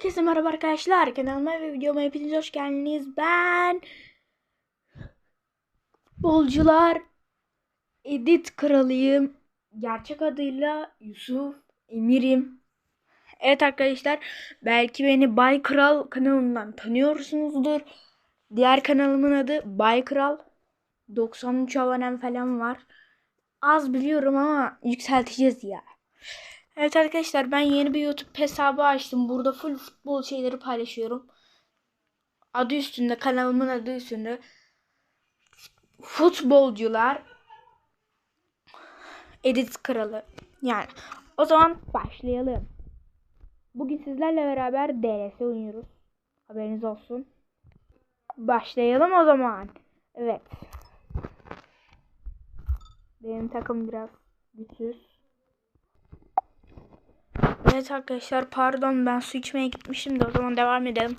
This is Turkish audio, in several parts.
Herkese merhaba arkadaşlar. Kanalıma ve videoma hepiniz hoş geldiniz. Ben Bolcular Edit Kralıyım. Gerçek adıyla Yusuf Emir'im. Evet arkadaşlar belki beni Bay Kral kanalından tanıyorsunuzdur. Diğer kanalımın adı Bay Kral. 93 abonem falan var. Az biliyorum ama yükselteceğiz ya. Evet arkadaşlar ben yeni bir YouTube hesabı açtım. Burada full futbol şeyleri paylaşıyorum. Adı üstünde kanalımın adı üstünde. Futbolcular Edit Kralı. Yani o zaman başlayalım. Bugün sizlerle beraber DLS oynuyoruz. Haberiniz olsun. Başlayalım o zaman. Evet. Benim takım biraz güçsüz. Evet arkadaşlar pardon ben su içmeye gitmişim de o zaman devam edelim.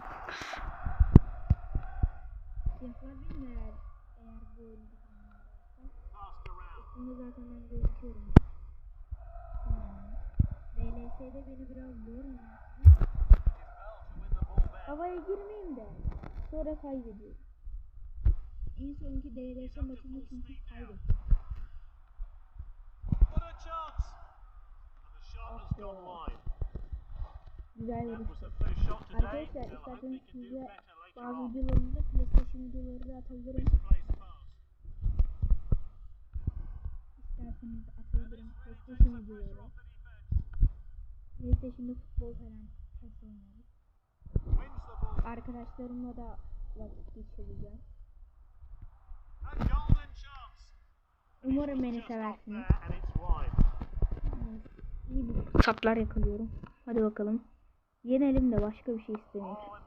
DLS'de beni biraz yormuyor. Havaya girmeyeyim de sonra kaybediyorum. En sonki DLS maçını çünkü kaybettim. Güzel bir Arkadaşlar isterseniz size bazı videolarımda PlayStation videoları da atabilirim. İsterseniz atabilirim PlayStation videoları. PlayStation'da futbol falan test ball. Arkadaşlarımla da vakit geçireceğim. Umarım beni seversiniz. İyi bir saplar yakalıyorum. Hadi bakalım. Yenelim de başka bir şey istemiyorum. Oh.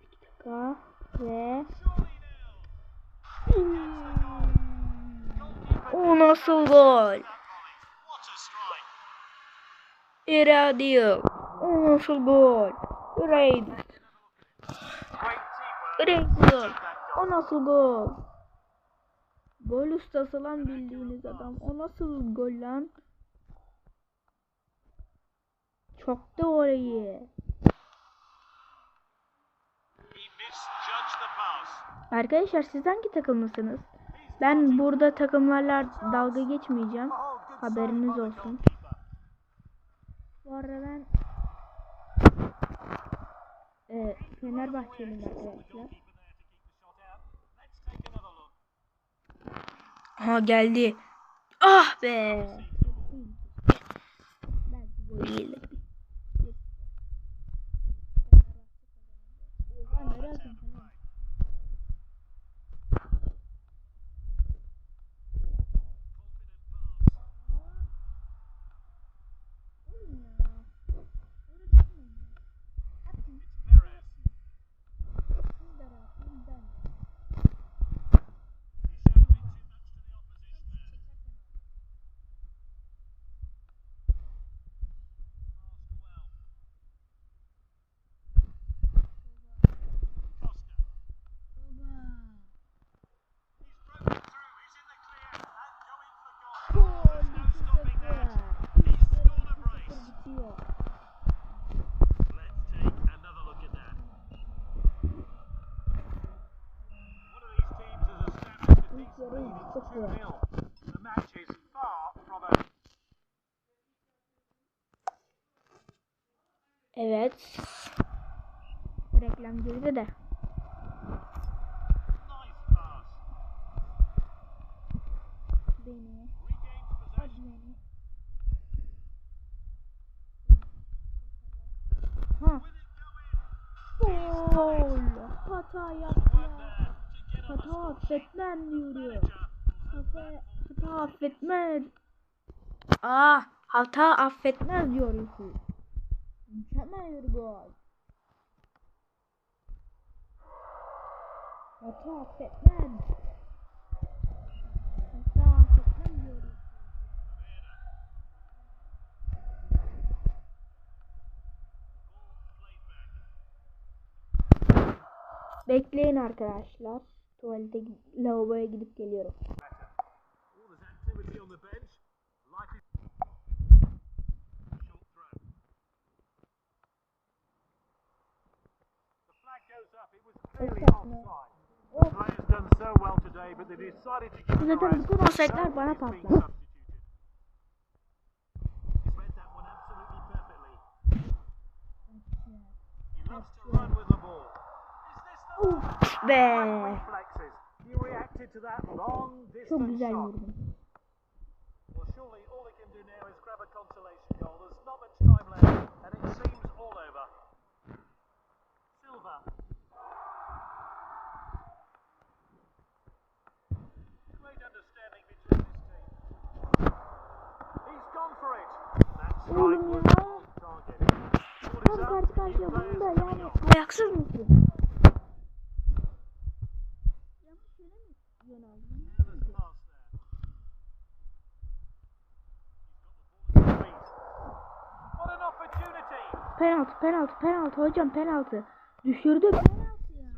Dakika ve o nasıl gol? İradiyo. O nasıl gol? Teamwork. Great gol. O nasıl gol? Gol ustası lan bildiğiniz adam. O nasıl gol lan? Çok da orayı. Arkadaşlar siz hangi takımlısınız? Ben burada takımlarla dalga geçmeyeceğim. Haberiniz olsun. Bu arada ben e, Fenerbahçeliyim arkadaşlar. Ha geldi. Ah be. Oha nereye attın Evet. Reklam girdi de. Beni. Possession. beni. Ha. Gol. Hata the Hata affetmem diyorum affetmez. Ah hata affetmez diyor Yusuf. Mükemmel bir gol. Hata affetmez. Bekleyin arkadaşlar. Tuvalete, lavaboya gidip geliyorum. Liberty on the bench. Short throw. The flag goes up. It was clearly offside. The players done so well today, but they decided to give it a. Good offside there, buona pappa. Be. Reflexes. You reacted to that long distance shot vurdum. Well, surely all he can do now is grab a consolation goal. There's not much time left, and it seems all over. Silva. Great understanding between his teams. He's gone for it. That strike Oğlum was ya. on target. What is Tam up? karşı karşıya Penaltı penaltı penaltı hocam penaltı. Düşürdü penaltı ya.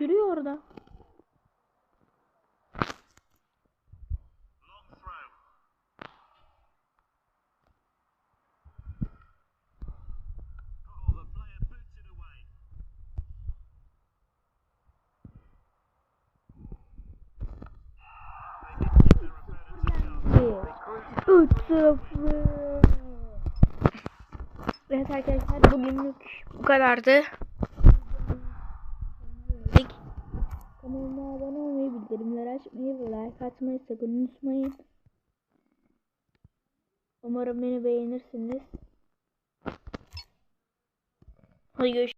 in here. 3-0. Evet arkadaşlar bugünlük bu kadardı. Kanalıma abone olmayı, bildirimleri açmayı ve like atmayı sakın unutmayın. Umarım beni beğenirsiniz. Hadi görüşürüz.